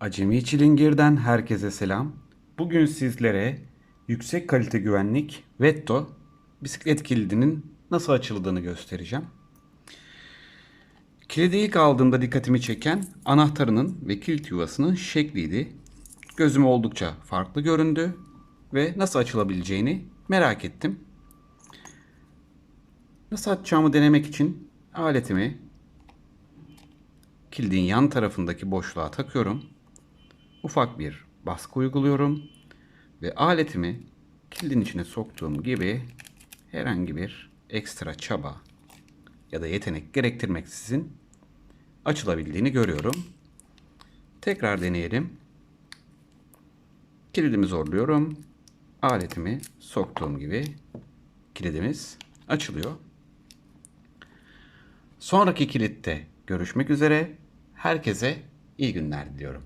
Acemi Çilingir'den herkese selam. Bugün sizlere yüksek kalite güvenlik Vetto bisiklet kilidinin nasıl açıldığını göstereceğim. Kilidi ilk aldığımda dikkatimi çeken anahtarının ve kilit yuvasının şekliydi. Gözüme oldukça farklı göründü ve nasıl açılabileceğini merak ettim. Nasıl açacağımı denemek için aletimi kilidin yan tarafındaki boşluğa takıyorum. Ufak bir baskı uyguluyorum ve aletimi kilidin içine soktuğum gibi herhangi bir ekstra çaba ya da yetenek gerektirmeksizin açılabildiğini görüyorum. Tekrar deneyelim. Kilidimi zorluyorum. Aletimi soktuğum gibi kilidimiz açılıyor. Sonraki kilitte görüşmek üzere. Herkese iyi günler diliyorum.